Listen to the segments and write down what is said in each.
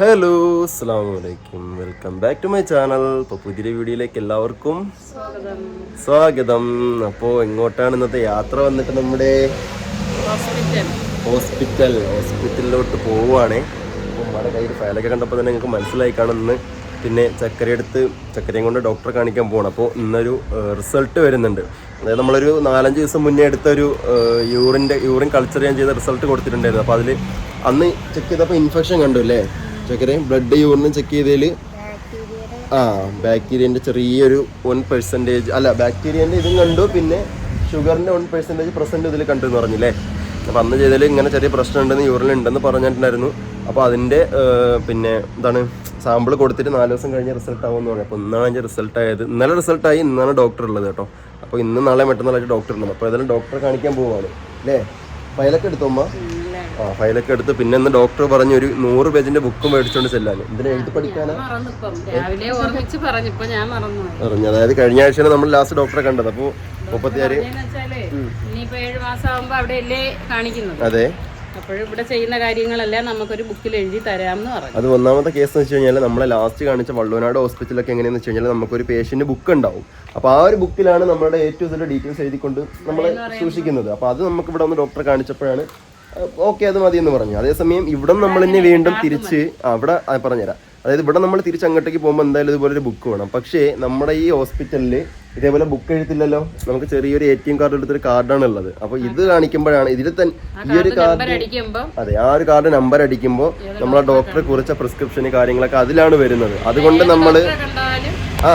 Hello അസ്സാം വലൈക്കും welcome back to my channel ഇപ്പോൾ പുതിയ വീഡിയോയിലേക്ക് എല്ലാവർക്കും സ്വാഗതം. അപ്പോ എങ്ങോട്ടാണ് ഇന്നത്തെ യാത്ര വന്നിട്ട് നമ്മുടെ ഹോസ്പിറ്റൽ. ഹോസ്പിറ്റലിലോട്ട് പോവുകയാണ് അപ്പോൾ നമ്മുടെ കയ്യിൽ ഫയലൊക്കെ കണ്ടപ്പോൾ തന്നെ ഞങ്ങൾക്ക് മനസ്സിലായി കാണുന്നു പിന്നെ ചക്കര എടുത്ത് ചക്കരയും കൊണ്ട് ഡോക്ടറെ കാണിക്കാൻ പോകണം അപ്പോൾ ഇന്നൊരു റിസൾട്ട് വരുന്നുണ്ട്. അതായത് നമ്മളൊരു നാലഞ്ച് ദിവസം മുന്നേ എടുത്ത ഒരു യൂറിന്റെ യൂറിൻ കൾച്ചർ ഞാൻ ചെയ്ത റിസൾട്ട് കൊടുത്തിട്ടുണ്ടായിരുന്നു. അപ്പോൾ അതിൽ അന്ന് ചെക്ക് ചെയ്തപ്പോൾ ഇൻഫെക്ഷൻ കണ്ടു അല്ലേ? ചക്കരയും ബ്ലഡ് യൂറിനും ചെക്ക് ചെയ്തതിൽ ആ ബാക്ടീരിയന്റെ ചെറിയൊരു വൺ പെർസെന്റേജ് അല്ല ബാക്ടീരിയന്റെ ഇതും കണ്ടു പിന്നെ ഷുഗറിന്റെ വൺ പെർസെന്റേജ് പ്രസന്റ് ഇതിൽ കണ്ടു എന്ന് പറഞ്ഞില്ലേ? അപ്പം അന്ന് ചെയ്തതിൽ ഇങ്ങനെ ചെറിയ പ്രശ്നം ഉണ്ടെന്ന് യൂറിൻ ഉണ്ടെന്ന് പറഞ്ഞിട്ടുണ്ടായിരുന്നു. അപ്പോൾ അതിന്റെ പിന്നെ എന്താണ് സാമ്പിൾ കൊടുത്തിട്ട് നാല് ദിവസം കഴിഞ്ഞ് റിസൾട്ട് ആവുമെന്ന് പറഞ്ഞു. അപ്പോൾ ഇന്നാണ് അതിന്റെ റിസൾട്ട് ആയത്. ഇന്നലെ റിസൾട്ട് ആയി ഇന്നാണ് ഡോക്ടർ ഉള്ളത് കേട്ടോ. അപ്പോൾ ഇന്ന് നാളെ മറ്റന്നാളായിട്ട് ഡോക്ടർ ഉണ്ട്. അപ്പോൾ ഏതായാലും ഡോക്ടറെ കാണിക്കാൻ പോവുകയാണ് അല്ലേ? ഫയലൊക്കെ അതിലൊക്കെ അമ്മ ആ ഫയലൊക്കെ എടുത്ത് പിന്നെ ഇന്ന് ഡോക്ടർ പറഞ്ഞു ഒരു നൂറ് പേജിന്റെ ബുക്ക് മേടിച്ചോണ്ട് ചെല്ലാൻ. ഇതിനെ എഴുതി പഠിക്കാനാ? പറഞ്ഞു അതായത് കഴിഞ്ഞ ആഴ്ച നമ്മൾ ലാസ്റ്റ് ഡോക്ടറെ കണ്ടത്. അപ്പോൾ മുപ്പത്തിയാറ് അതെ. ഇവിടെ ചെയ്യുന്ന കാര്യങ്ങളെല്ലാം നമുക്കൊരു ബുക്കിൽ എഴുതി തരാമെന്ന് പറഞ്ഞു. അത് ഒന്നാമത്തെ കേസ് എന്ന് വെച്ച് കഴിഞ്ഞാൽ നമ്മളെ ലാസ്റ്റ് കാണിച്ച വള്ളുവനാട് ഹോസ്പിറ്റലൊക്കെ എങ്ങനെയാന്ന് വെച്ച് കഴിഞ്ഞാൽ നമുക്കൊരു പേഷ്യന്റ് ബുക്ക് ഉണ്ടാവും. അപ്പോൾ ആ ഒരു ബുക്കിലാണ് നമ്മുടെ ഏറ്റവും ഡീറ്റെയിൽസ് എഴുതിക്കൊണ്ട് നമ്മൾ സൂക്ഷിക്കുന്നത്. അപ്പോൾ അത് നമുക്ക് ഇവിടെ ഒന്ന് ഡോക്ടറെ കാണിച്ചപ്പോഴാണ് ഓക്കെ അത് മതി എന്ന് പറഞ്ഞു. അതേസമയം ഇവിടെ നമ്മൾ ഇനി വീണ്ടും തിരിച്ച് അവിടെ പറഞ്ഞുതരാം. അതായത് ഇവിടെ നമ്മൾ തിരിച്ച് അങ്ങോട്ടേക്ക് പോകുമ്പോൾ എന്തായാലും ഇതുപോലെ ഒരു ബുക്ക് വേണം. പക്ഷേ നമ്മുടെ ഈ ഹോസ്പിറ്റലിൽ ഇതേപോലെ ബുക്ക് എഴുത്തില്ലല്ലോ നമുക്ക് ചെറിയൊരു എ ടി എം കാർഡ് എടുത്തൊരു കാർഡാണ് ഉള്ളത് അപ്പൊ ഇത് കാണിക്കുമ്പോഴാണ് ഇതിൽ തന്നെ ഈ ഒരു കാർഡ് അതെ ആ ഒരു കാർഡ് നമ്പർ അടിക്കുമ്പോൾ നമ്മളെ ഡോക്ടറെ കുറിച്ച പ്രിസ്ക്രിപ്ഷൻ കാര്യങ്ങളൊക്കെ അതിലാണ് വരുന്നത്. അതുകൊണ്ട് നമ്മൾ ആ.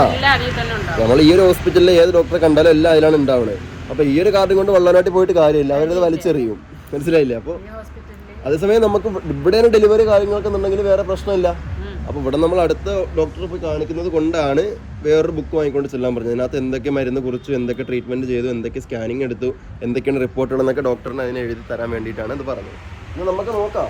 നമ്മൾ ഈ ഒരു ഹോസ്പിറ്റലിൽ ഏത് ഡോക്ടറെ കണ്ടാലും എല്ലാം അതിലാണ് ഉണ്ടാവുന്നത് അപ്പൊ ഈ ഒരു കാർഡും കൊണ്ട് വള്ളനാട്ടിൽ പോയിട്ട് കാര്യമില്ല. അവരത് വലിച്ചെറിയും. മനസ്സിലായില്ലേ? അപ്പോൾ ഹോസ്പിറ്റലിൽ അതേസമയം നമുക്ക് ഇവിടെയാണ് ഡെലിവറി കാര്യങ്ങളൊക്കെ ഉണ്ടെങ്കിൽ വേറെ പ്രശ്നമില്ല. അപ്പോൾ ഇവിടെ നമ്മൾ അടുത്ത ഡോക്ടറെ പോയി കാണിക്കുന്നത് കൊണ്ടാണ് വേറൊരു ബുക്ക് വാങ്ങിക്കൊണ്ട് ചെല്ലാൻ പറഞ്ഞത്. അതിനകത്ത് എന്തൊക്കെ മരുന്ന് കുറിച്ചു എന്തൊക്കെ ട്രീറ്റ്മെന്റ് ചെയ്തു എന്തൊക്കെ സ്കാനിങ് എടുത്തു എന്തൊക്കെയാണ് റിപ്പോർട്ടുകൾ എന്നൊക്കെ ഡോക്ടറിന് അതിനെ എഴുതി തരാൻ വേണ്ടിയിട്ടാണ് ഇത് പറഞ്ഞത്. നമുക്ക് നോക്കാം.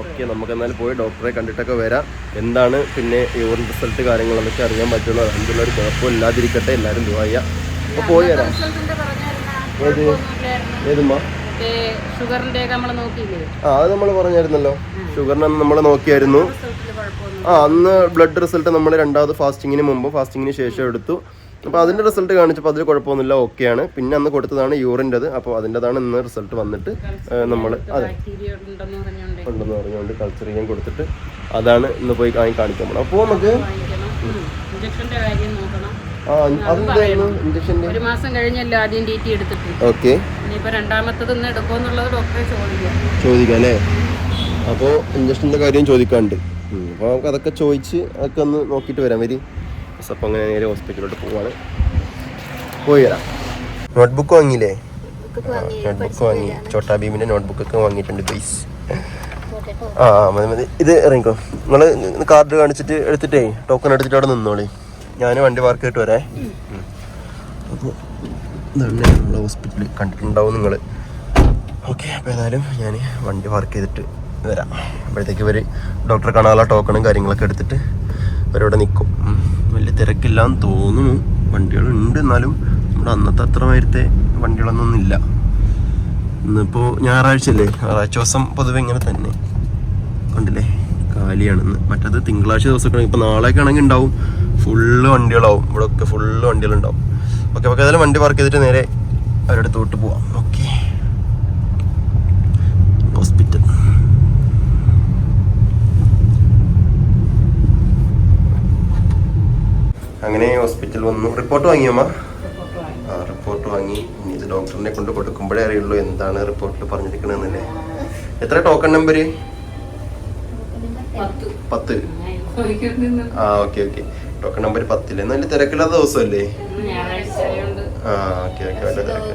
ഓക്കെ നമുക്ക് എന്നാലും പോയി ഡോക്ടറെ കണ്ടിട്ടൊക്കെ വരാം. എന്താണ് പിന്നെ യൂറിൻ റിസൾട്ട് കാര്യങ്ങളൊക്കെ അറിയാൻ പറ്റുള്ളൂ. അതിനുള്ള ഒരു കുഴപ്പമില്ലാതിരിക്കട്ടെ എല്ലാവരും ദുബായ അപ്പോൾ പോയി വരാം. കുഴപ്പമൊന്നുമില്ലായിരുന്നു. ഏതുമ്മ? മറ്റേ ഷുഗറിന്റെ ഒക്കെ നമ്മൾ നോക്കിയില്ലേ? ആ അത് നമ്മൾ പറഞ്ഞായിരുന്നല്ലോ. ഷുഗറിനെ നമ്മൾ നോക്കിയായിരുന്നു. ആ അന്ന് ബ്ലഡ് റിസൾട്ട് നമ്മൾ രണ്ടാമത് ഫാസ്റ്റിങ്ങിന് മുമ്പ് ഫാസ്റ്റിങ്ങിന് ശേഷം എടുത്തു. അപ്പോൾ അതിന്റെ റിസൾട്ട് കാണിച്ചപ്പോൾ അതിൽ കുഴപ്പമൊന്നുമില്ല ഓക്കെയാണ്. പിന്നെ അന്ന് കൊടുത്തതാണ് യൂറിന്റെത്. അപ്പോൾ അതിന്റെതാണ് ഇന്ന് റിസൾട്ട് വന്നിട്ട് നമ്മൾ അതെ ഉണ്ടെന്ന് പറഞ്ഞുകൊണ്ട് കൾച്ചർ ചെയ്യാൻ കൊടുത്തിട്ട് അതാണ് ഇന്ന് പോയി കാണിക്കാൻ കാണിക്കാൻ പോകണം അപ്പോൾ നമുക്ക് ആ അതെന്തായിരുന്നു ഇഞ്ചക്ഷന്റെ ഓക്കെ. ഇനിയിപ്പോ രണ്ടാമത്തത് ഇന്ന് എടുക്കുമെന്നുള്ളത് ഡോക്ടറെ ചോദിക്കാം. ചോദിക്കാം അല്ലേ? അപ്പോൾ ഇഞ്ചക്ഷന്റെ കാര്യം ചോദിക്കാണ്ട് അപ്പോൾ നമുക്ക് അതൊക്കെ ചോദിച്ച് അതൊക്കെ ഒന്ന് നോക്കിയിട്ട് വരാം. വരി. അപ്പോൾ അങ്ങനെ നേരെ ഹോസ്പിറ്റലിലോട്ട് പോവാണ്. പോയി വരാം. നോട്ട്ബുക്ക് വാങ്ങിയില്ലേ? നോട്ട്ബുക്ക് വാങ്ങി ചോട്ടാ ഭീമിന്റെ നോട്ട്ബുക്കൊക്കെ വാങ്ങിയിട്ടുണ്ട് പ്ലീസ് ആ ആ മതി മതി. ഇത് ഇറങ്ങിക്കോ. നിങ്ങൾ കാർഡ് കാണിച്ചിട്ട് എടുത്തിട്ടേ ടോക്കൺ എടുത്തിട്ട് അവിടെ നിന്നോളി. ഞാൻ വണ്ടി പാർക്ക് ചെയ്തിട്ട് വരേ. ഇതാണ് നമ്മളെ ഹോസ്പിറ്റലിൽ കണ്ടിട്ടുണ്ടാവും നിങ്ങൾ ഓക്കെ അപ്പോൾ ഏതായാലും ഞാൻ വണ്ടി വർക്ക് ചെയ്തിട്ട് വരാം. അപ്പോഴത്തേക്ക് ഇവർ ഡോക്ടറെ കാണാനുള്ള ടോക്കണും കാര്യങ്ങളൊക്കെ എടുത്തിട്ട് ഇവരവിടെ നിൽക്കും വലിയ വലിയ തിരക്കില്ലാന്ന് തോന്നുന്നു. വണ്ടികളുണ്ട് എന്നാലും നമ്മുടെ അന്നത്തെ അത്ര നേരത്തെ വണ്ടികളൊന്നും ഇല്ല. ഇന്നിപ്പോൾ ഞായറാഴ്ച അല്ലേ? ഞായറാഴ്ച ദിവസം പൊതുവെ ഇങ്ങനെ തന്നെ. കണ്ടില്ലേ? കാലിയാണെന്ന്. മറ്റത് തിങ്കളാഴ്ച ദിവസമൊക്കെ ഇപ്പോൾ നാളെയൊക്കെ ആണെങ്കിൽ ഉണ്ടാവും. ഫുള്ള് വണ്ടികളാവും. ഇവിടെ ഒക്കെ ഫുള്ള് വണ്ടികളുണ്ടാവും. ഓക്കെ അപ്പോൾ ഏതായാലും വണ്ടി പാർക്ക് ചെയ്തിട്ട് നേരെ അവരുടെ അടുത്തോട്ട് പോവാം. ഓക്കെ. ഹോസ്പിറ്റൽ അങ്ങനെ ഹോസ്പിറ്റൽ വന്നു. റിപ്പോർട്ട് വാങ്ങിയമ്മ ആ റിപ്പോർട്ട് വാങ്ങി. ഇനി ഇത് ഡോക്ടറിനെ കൊണ്ട് കൊടുക്കുമ്പോഴേ അറിയുള്ളൂ എന്താണ് റിപ്പോർട്ടിൽ പറഞ്ഞിരിക്കണമെന്നല്ലേ എത്ര ടോക്കൺ നമ്പർ പത്ത്. ആ ഓക്കെ ഓക്കെ. ടോക്കൺ നമ്പർ പത്തില്ലേ നല്ല തിരക്കില്ലാത്ത ദിവസമല്ലേ? ആ ഓക്കെ ഓക്കെ തിരക്ക്.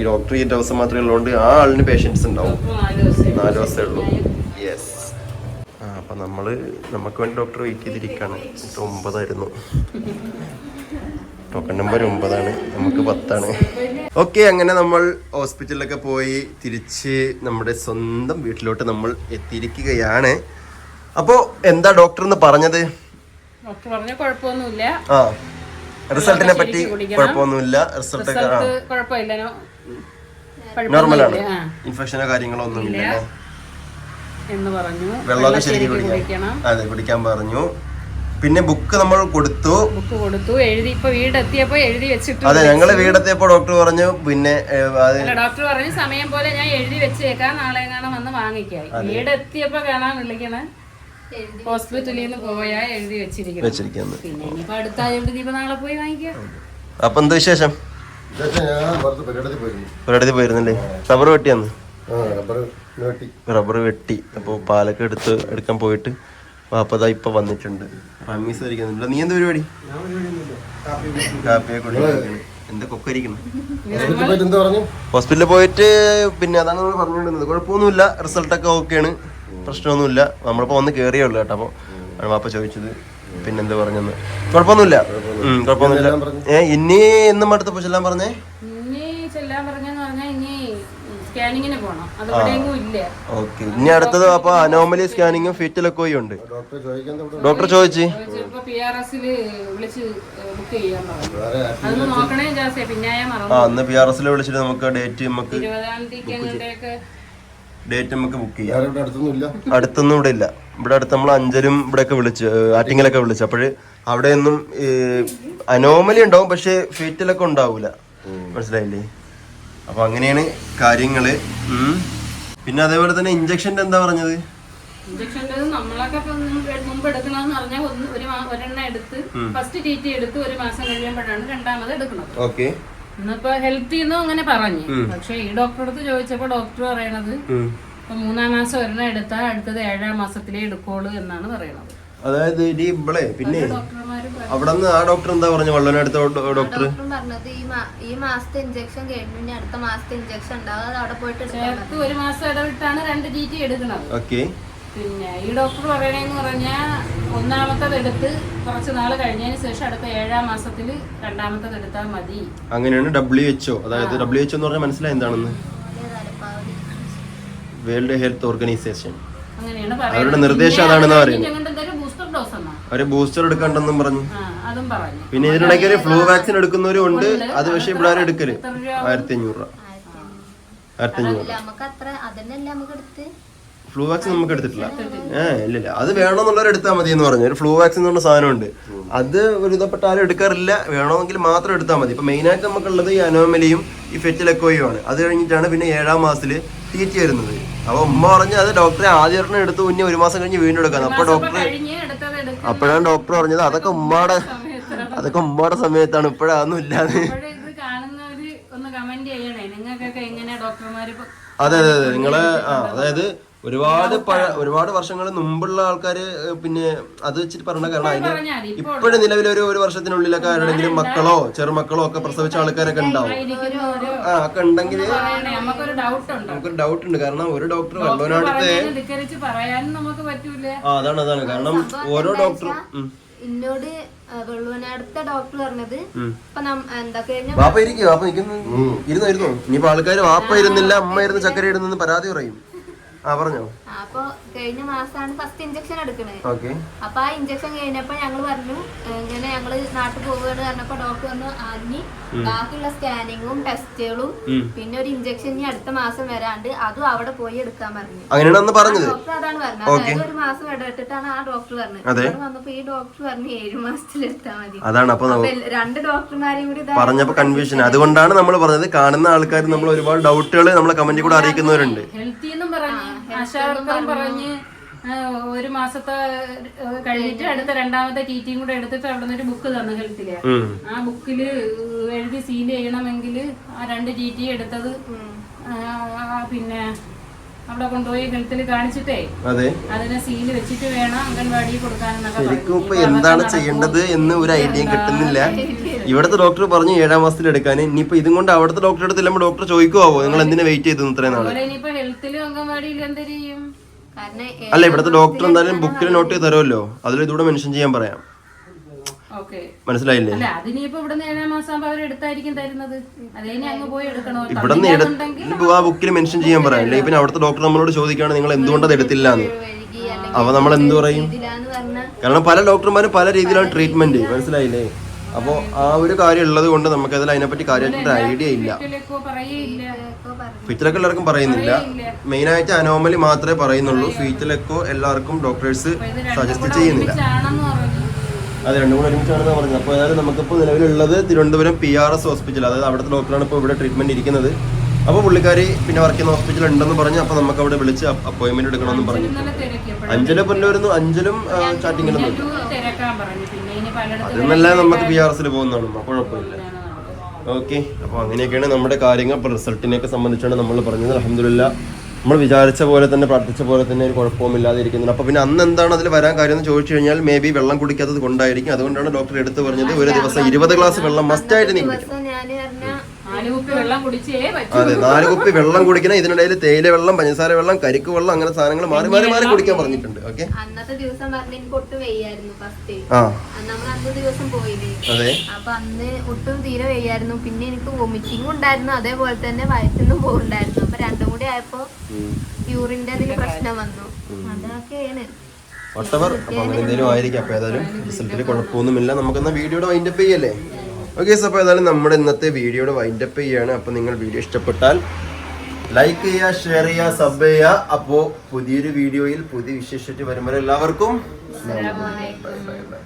ഈ ഡോക്ടർ ഈ ദിവസം മാത്രമേ ഉള്ളതുകൊണ്ട് ആ ആളിന് പേഷ്യൻസ് ഉണ്ടാവും. നാല് ദിവസം നാല് ദിവസമേ ഉള്ളൂ. യെസ് ആ അപ്പം നമ്മൾ നമുക്ക് വേണ്ടി ഡോക്ടർ വെയിറ്റ് ചെയ്തിരിക്കുകയാണ് ഒമ്പതായിരുന്നു. Token number ഒമ്പതാണ്. നമുക്ക് പത്താണ്. ഓക്കെ അങ്ങനെ നമ്മൾ ഹോസ്പിറ്റലിലൊക്കെ പോയി തിരിച്ച് നമ്മുടെ സ്വന്തം വീട്ടിലോട്ട് നമ്മൾ എത്തിയിരിക്കുകയാണ്. അപ്പോൾ എന്താ ഡോക്ടർ എന്ന് പറഞ്ഞത്? ഡോക്ടർ പറഞ്ഞ കുഴപ്പമൊന്നുമില്ല. ആ. റിസൾട്ടിനെ പറ്റി. കുഴപ്പമൊന്നുമില്ല. റിസൾട്ട് കുഴപ്പമില്ല. നോർമലാണ്. ഇൻഫെക്ഷനോ കാര്യങ്ങളോ ഒന്നുമില്ല ഇല്ല. എന്ന് പറഞ്ഞു. വെള്ളമൊക്കെ ശരിക്കും കുടിക്കണം. അതെ കുടിക്കാൻ പറഞ്ഞു. പിന്നെ ബുക്ക് നമ്മൾ കൊടുത്തു. ബുക്ക് കൊടുത്തു. എഴുതി ഇപ്പൊ വീടെത്തിയപ്പോ എഴുതി വെച്ചിട്ട് അതെ ഞങ്ങൾ വീടെത്തിയപ്പോ ഡോക്ടർ പറഞ്ഞു പിന്നെ ഡോക്ടർ പറഞ്ഞു സമയം പോലെ ഞാൻ എഴുതി വെച്ചേക്കാം. നാളെ കാണാൻ വന്ന് വാങ്ങിക്കാം. വീടെത്തിയപ്പോ കാണാൻ വിളിക്കണ. ഹോസ്പിറ്റലിൽ നിന്ന് പോയാ എഴുതി വെച്ചിരിക്കുന്നത് പിന്നെ ഇനിയിപ്പോ അടുത്തായോണ്ട് ഇനിയിപ്പോ നാളെ പോയി വാങ്ങിക്കാം. അപ്പൊ എന്താ വിശേഷം? പരിപാടി പോയിരുന്നല്ലേ? റബ്ബർ വെട്ടിയാന്ന് ആ റബ്ബർ വെട്ടി. റബ്ബർ വെട്ടി. അപ്പോൾ പാലൊക്കെ എടുത്ത് എടുക്കാൻ പോയിട്ട് വാപ്പതാ ഇപ്പൊ വന്നിട്ടുണ്ട്. അമ്മീസ് നീ എന്താ പരിപാടി? കാപ്പിയെ കുടിക്കുന്നു എന്താ കൊക്കരിക്കണം ഹോസ്പിറ്റലിൽ പോയിട്ട് പിന്നെ അതാണ് നമ്മൾ പറഞ്ഞുകൊണ്ടിരുന്നത്. കുഴപ്പമൊന്നുമില്ല. റിസൾട്ടൊക്കെ ഓക്കെയാണ്. പ്രശ്നമൊന്നുമില്ല. നമ്മളിപ്പോൾ വന്ന് കയറിയേ ഉള്ളൂ കേട്ടോ. അപ്പോൾ വാപ്പ ചോദിച്ചത് പിന്നെന്ത് പറഞ്ഞെന്ന്. കുഴപ്പമൊന്നുമില്ല. കുഴപ്പമൊന്നുമില്ല. ഏ ഇനി എന്നും അടുത്ത ചെല്ലാൻ പറഞ്ഞേ? ഇനി അടുത്തത് അപ്പൊ അനോമലി സ്കാനിങ്ങും ഫീറ്റലൊക്കെ ഉണ്ട്. ഡോക്ടർ ചോദിച്ചു. ആ അന്ന് പി ആർ എസിൽ വിളിച്ചിട്ട് നമുക്ക് ഡേറ്റ് നമുക്ക് ഡേറ്റ് നമുക്ക് ബുക്ക് ചെയ്യാം. അടുത്തൊന്നും ഇവിടെ ഇല്ല. ഇവിടെ അടുത്ത് നമ്മൾ അഞ്ചലും ഇവിടെയൊക്കെ വിളിച്ച് ആറ്റിങ്ങലൊക്കെ വിളിച്ചു. അപ്പോഴ് അവിടെയൊന്നും അനോമലി ഉണ്ടാവും പക്ഷെ ഫീറ്റിലൊക്കെ ഉണ്ടാവൂല. മനസ്സിലായില്ലേ? അപ്പൊ അങ്ങനെയാണ് കാര്യങ്ങൾ. പിന്നെ അതേപോലെ തന്നെ ഇഞ്ചക്ഷന്റെ എന്താ പറഞ്ഞത്? ഇഞ്ചക്ഷന്റെ നമ്മളൊക്കെ ഇപ്പൊ മുമ്പ് എടുക്കണമെന്ന് പറഞ്ഞാൽ ഒന്ന് ഒരു ഒരെണ്ണം എടുത്ത് ഫസ്റ്റ് ടി ടി എടുത്ത് ഒരു മാസം കഴിയുമ്പോഴാണ് രണ്ടാമത് എടുക്കുന്നത്. ഓക്കെ ഇന്നിപ്പോ ഹെൽത്തി എന്നും അങ്ങനെ പറഞ്ഞു. പക്ഷെ ഈ ഡോക്ടറെ അടുത്ത് ചോദിച്ചപ്പോ ഡോക്ടർ പറയണത് ഇപ്പൊ മൂന്നാം മാസം ഒരെണ്ണം എടുത്താൽ അടുത്തത് ഏഴാം മാസത്തിലേ എടുക്കോളൂ എന്നാണ് പറയണത്. അതായത് ഇനി ഇവിടെ പിന്നെ അവിടെ നിന്ന് ആ ഡോക്ടർ എന്താ പറഞ്ഞു? വള്ളനടുത്ത ഡോക്ടർ ഡോക്ടറും പറഞ്ഞത് ഈ ഈ മാസത്തെ ഇഞ്ചക്ഷൻ കഴിഞ്ഞു ഇനി അടുത്ത മാസത്തെ ഇഞ്ചക്ഷൻ ഉണ്ടാവും. അത് അവിടെ പോയിട്ട് ഒരു മാസം ഇടവിട്ടാണ് രണ്ട് ജി ടി എടുക്കുന്നത്. ഓക്കെ പിന്നെ ഈ ഡോക്ടർ പറയണെന്ന് പറഞ്ഞാൽ ഒന്നാമത്തത് എടുത്ത് കുറച്ച് നാൾ കഴിഞ്ഞതിന് ശേഷം അടുത്ത ഏഴാം മാസത്തിൽ രണ്ടാമത്തത് എടുത്താൽ മതി. അങ്ങനെയാണ് ഡബ്ല്യു എച്ച്ഒ അതായത് ഡബ്ല്യു എച്ച്ഒ എന്ന് പറഞ്ഞാൽ മനസ്സിലായി എന്താണെന്ന്? World health organisation. അങ്ങനെയാണ് അവരുടെ നിർദ്ദേശം അതാണെന്ന് പറയുന്നത്. അവർ ബൂസ്റ്റർ എടുക്കണ്ടെന്നും പറഞ്ഞു. ആ അതും പറഞ്ഞു. പിന്നെ ഇതിനിടയ്ക്ക് ഒരു ഫ്ലൂ വാക്സിൻ എടുക്കുന്നവരും ഉണ്ട്. അത് പക്ഷേ ഇവിടെ ആരും എടുക്കൽ. രൂപ? ആയിരത്തി അഞ്ഞൂറ് രൂപ. ആയിരത്തി അഞ്ഞൂറ്. ആയിരത്തി ഫ്ലൂ വാക്സിൻ നമുക്ക് എടുത്തിട്ടില്ല. ഏഹ് ഇല്ലില്ല അത് വേണമെന്നുള്ളവർ എടുത്താൽ മതി എന്ന് പറഞ്ഞു. ഒരു ഫ്ലൂ വാക്സിൻ എന്ന് പറഞ്ഞ സാധനമുണ്ട്. അത് ഒരു ഇതപ്പെട്ട ആരും എടുക്കാറില്ല. വേണമെങ്കിൽ മാത്രം എടുത്താൽ മതി. ഇപ്പൊ മെയിനായിട്ട് നമുക്കുള്ളത് ഈ അനോമലിയും ഈ ഫെറ്റിലെക്കോയും ആണ് അത് കഴിഞ്ഞിട്ടാണ് പിന്നെ ഏഴാം മാസത്തിൽ തീറ്റി വരുന്നത്. അപ്പൊ ഉമ്മ പറഞ്ഞ് അത് ഡോക്ടറെ ആദ്യം ഒരെണ്ണം എടുത്ത് പിന്നെ ഒരു മാസം കഴിഞ്ഞ് വീണ്ടും എടുക്കാം. അപ്പൊ ഡോക്ടർ അപ്പോഴാണ് ഡോക്ടർ പറഞ്ഞത് അതൊക്കെ ഉമ്മയുടെ അതൊക്കെ ഉമ്മയുടെ സമയത്താണ്. ഇപ്പോഴൊന്നും ഇല്ലാതെ. ഇപ്പൊ അതെ അതെ അതെ. നിങ്ങളെ ആ അതായത് ഒരുപാട് പഴ ഒരുപാട് വർഷങ്ങൾ മുമ്പുള്ള ആൾക്കാര് പിന്നെ അത് വെച്ചിട്ട് പറഞ്ഞ കാരണം അതിന് ഇപ്പോഴും നിലവിൽ ഒരു ഒരു വർഷത്തിനുള്ളിലൊക്കെ ആരുടെങ്കിലും മക്കളോ ചെറുമക്കളോ ഒക്കെ പ്രസവിച്ച ആൾക്കാരൊക്കെ ഉണ്ടാവും. ആ ഒക്കെ ഉണ്ടെങ്കിൽ നമുക്കൊരു ഡൗട്ട് ഉണ്ട്. നമുക്കൊരു ഡൗട്ട് ഉണ്ട്. കാരണം ഒരു ഡോക്ടർ വല്ലോനടുത്ത് ആ അതാണ് അതാണ്. കാരണം ഓരോ ഡോക്ടറും എന്നോട് ഡോക്ടർ പറഞ്ഞത് വാപ്പ ഇരിക്കും വാപ്പ നിൽക്കുന്നു ഇരുന്നോ ഇരുന്നോ. ഇനിയിപ്പോ ആൾക്കാർ വാപ്പ ഇരുന്നില്ല അമ്മ ഇരുന്ന് ചക്കര ഇടുന്നെന്ന് പരാതി പറയും. ആ പറഞ്ഞോ. അപ്പൊ കഴിഞ്ഞ മാസമാണ് ഫസ്റ്റ് ഇഞ്ചക്ഷൻ എടുക്കണത്. ഓക്കെ അപ്പൊ ആ ഇഞ്ചക്ഷൻ കഴിഞ്ഞപ്പോ ഞങ്ങൾ പറഞ്ഞു ഇങ്ങനെ ഞങ്ങൾ നാട്ടിൽ പോവുകയാണ് പറഞ്ഞപ്പോ ഡോക്ടർ വന്ന് അനി ബാക്കിയുള്ള സ്കാനിങ്ങും ടെസ്റ്റുകളും പിന്നെ ഒരു ഇഞ്ചക്ഷൻ ഇനി അടുത്ത മാസം വരാണ്ട് അതും അവിടെ പോയി എടുക്കാൻ പറഞ്ഞു. അങ്ങനെയാണ് പറഞ്ഞത്? ഡോക്ടർ അതാണ് പറഞ്ഞത്. അതായത് ഒരു മാസം ഇടവിട്ടിട്ടാണ് ആ ഡോക്ടർ പറഞ്ഞത്. വന്നപ്പോ ഈ ഡോക്ടർ പറഞ്ഞു ഏഴു മാസത്തിൽ എടുത്താൽ മതി. അതാണ് രണ്ട് ഡോക്ടർമാരെയും കൂടി പറഞ്ഞപ്പോ കൺഫ്യൂഷൻ അതുകൊണ്ടാണ് നമ്മൾ പറഞ്ഞത് കാണുന്ന ആൾക്കാർ നമ്മൾ ഒരുപാട് ഡൗട്ടുകൾ നമ്മളെ കമന്റിൽ കൂടെ അറിയിക്കുന്നവരുണ്ട്. ഹെൽത്തി എന്നും പറഞ്ഞ് ആശാവർക്കറും പറഞ്ഞ്. ഒരു മാസത്തെ കഴിഞ്ഞിട്ട് അടുത്ത രണ്ടാമത്തെ ടീറ്റിയും കൂടെ എടുത്തിട്ട് അവിടെ നിന്ന് ഒരു ബുക്ക് തന്നു ഹെൽത്തിൽ. ആ ബുക്കിൽ എഴുതി സീൽ ചെയ്യണമെങ്കിൽ ആ രണ്ട് ടീറ്റി എടുത്തത് പിന്നെ അവിടെ കൊണ്ടുപോയി ഹെൽത്തിൽ കാണിച്ചിട്ടേ. അതെ. അതിനെ സീൽ വെച്ചിട്ട് വേണം അംഗൻവാടിയിൽ കൊടുക്കാനെന്നൊക്കെ ശരിക്കും ഇപ്പൊ എന്താണ് ചെയ്യേണ്ടത് എന്ന് ഒരു ഐഡിയയും കിട്ടുന്നില്ല. ഇവിടുത്തെ ഡോക്ടർ പറഞ്ഞു ഏഴാം മാസത്തിൽ എടുക്കാൻ ഇനിയിപ്പോ ഇതും കൊണ്ട് അവിടുത്തെ ഡോക്ടറെ അടുത്ത് ചെല്ലുമ്പോൾ ഡോക്ടർ ചോദിക്കുവോ നിങ്ങൾ എന്തിനാ വെയിറ്റ് ചെയ്തു ഇത്രയും നാളെ? ഇനിയിപ്പോ ഹെൽത്തിലും അംഗൻവാടിയിലും എന്ത് ചെയ്യും? അല്ല ഇവിടുത്തെ ഡോക്ടർ എന്തായാലും ബുക്കിൽ നോട്ട് ചെയ്ത് തരുമല്ലോ. അതിൽ ഇതൂടെ മെൻഷൻ ചെയ്യാൻ പറയാം. മനസ്സിലായില്ലേ? ഇവിടെ തന്നില്ലാന്നുണ്ടെങ്കിൽ ആ ബുക്കിൽ മെൻഷൻ ചെയ്യാൻ പറയാം. അല്ലെങ്കിൽ പിന്നെ അവിടുത്തെ ഡോക്ടർ നമ്മളോട് ചോദിക്കുകയാണ് നിങ്ങൾ എന്തുകൊണ്ട് അത് എടുത്തില്ല എന്ന് അപ്പൊ നമ്മൾ എന്ത് പറയും? കാരണം പല ഡോക്ടർമാരും പല രീതിയിലാണ് ട്രീറ്റ്മെന്റ് മനസ്സിലായില്ലേ? അപ്പോൾ ആ ഒരു കാര്യം ഉള്ളത് കൊണ്ട് നമുക്കതിൽ അതിനെപ്പറ്റി കാര്യമായിട്ട് ഐഡിയ ഇല്ല. ഫിറ്റിലൊക്കെ എല്ലാവർക്കും പറയുന്നില്ല. മെയിനായിട്ട് അനോമലി മാത്രമേ പറയുന്നുള്ളൂ. ഫീറ്റിലൊക്കെ എല്ലാവർക്കും ഡോക്ടേഴ്സ് സജസ്റ്റ് ചെയ്യുന്നില്ല. അത് രണ്ടും കൂടെ ഒരുമിച്ചാണെന്ന് പറഞ്ഞത്. അപ്പോൾ ഏതായാലും നമുക്കിപ്പോൾ നിലവിലുള്ളത് Thiruvananthapuram P R S hospital അതായത് അവിടുത്തെ ഡോക്ടറാണ് ഇപ്പോൾ ഇവിടെ ട്രീറ്റ്മെന്റ് ഇരിക്കുന്നത്. അപ്പോൾ പുള്ളിക്കാരി പിന്നെ വർക്ക് ചെയ്യുന്ന ഹോസ്പിറ്റൽ ഉണ്ടെന്ന് പറഞ്ഞു അപ്പോൾ നമുക്ക് അവിടെ വിളിച്ച് അപ്പോയിൻമെന്റ് എടുക്കണമെന്ന് പറഞ്ഞു. അഞ്ചല പുല്ലൂരുന്നു അഞ്ചലും ചാറ്റിങ്ങിലൊന്നും അതെന്നല്ല നമുക്ക് പി ആർ എസിൽ പോകുന്നതാണ് അപ്പോൾ കുഴപ്പമില്ല. ഓക്കെ അപ്പോൾ അങ്ങനെയൊക്കെയാണ് നമ്മുടെ കാര്യങ്ങൾ. ഇപ്പോൾ റിസൾട്ടിനെയൊക്കെ സംബന്ധിച്ചാണ് നമ്മൾ പറഞ്ഞത്. അലഹമില്ല നമ്മൾ വിചാരിച്ച പോലെ തന്നെ പ്രാർത്ഥിച്ച പോലെ തന്നെ ഒരു കുഴപ്പമില്ലാതെ ഇരിക്കുന്നുണ്ട് അപ്പോൾ പിന്നെ അന്ന് എന്താണ് അതിൽ വരാൻ കാര്യം എന്ന് ചോദിച്ചു കഴിഞ്ഞാൽ മേ ബി വെള്ളം കുടിക്കാത്തത് കൊണ്ടായിരിക്കും. അതുകൊണ്ടാണ് ഡോക്ടർ എടുത്തു പറഞ്ഞത് ഒരു ദിവസം ഇരുപത് ഗ്ലാസ് വെള്ളം മസ്റ്റായിട്ട് നീ കുടിക്കണം. അതെ നാല് കുപ്പി വെള്ളം കുടിക്കണം. ഇതിനിടയിൽ തേയില വെള്ളം പഞ്ചസാര വെള്ളം കരിക്ക് വെള്ളം അങ്ങനെ സാധനങ്ങൾ മാറി മാറി മാറി കുടിക്കാൻ പറഞ്ഞിട്ടുണ്ട്. ഓക്കെ? അന്നത്തെ ദിവസം ആ. അതെ. അപ്പൊ അന്ന് ഒട്ടും തീരെ വെയ്യായിരുന്നു. പിന്നെ എനിക്ക് വോമിറ്റിംഗ് ഉണ്ടായിരുന്നു. അതേപോലെ തന്നെ വയറ്റിന്നും പോകുന്നുണ്ടായിരുന്നു അപ്പൊ രണ്ടും കൂടി ആയപ്പോ യൂറിന്റെ പ്രശ്നം വന്നു. അതൊക്കെയാണ്. വട്ടവർ അപ്പോൾ അങ്ങനെ എന്തെങ്കിലും ആയിരിക്കും. അപ്പോൾ ഏതായാലും റിസൾട്ടിൽ കുഴപ്പമൊന്നുമില്ല. നമുക്കെന്നാൽ വീഡിയോയുടെ വൈൻഡപ്പ് ചെയ്യല്ലേ? ഓക്കെ സാർ അപ്പോൾ ഏതായാലും നമ്മുടെ ഇന്നത്തെ വീഡിയോയുടെ വൈൻഡപ്പ് ചെയ്യാണ്. അപ്പോൾ നിങ്ങൾ വീഡിയോ ഇഷ്ടപ്പെട്ടാൽ ലൈക്ക് ചെയ്യുക ഷെയർ ചെയ്യുക സബ് ചെയ്യുക. അപ്പോൾ പുതിയൊരു വീഡിയോയിൽ പുതിയ വിശേഷിച്ച് വരുമ്പോൾ എല്ലാവർക്കും ബൈ ബൈ ബൈ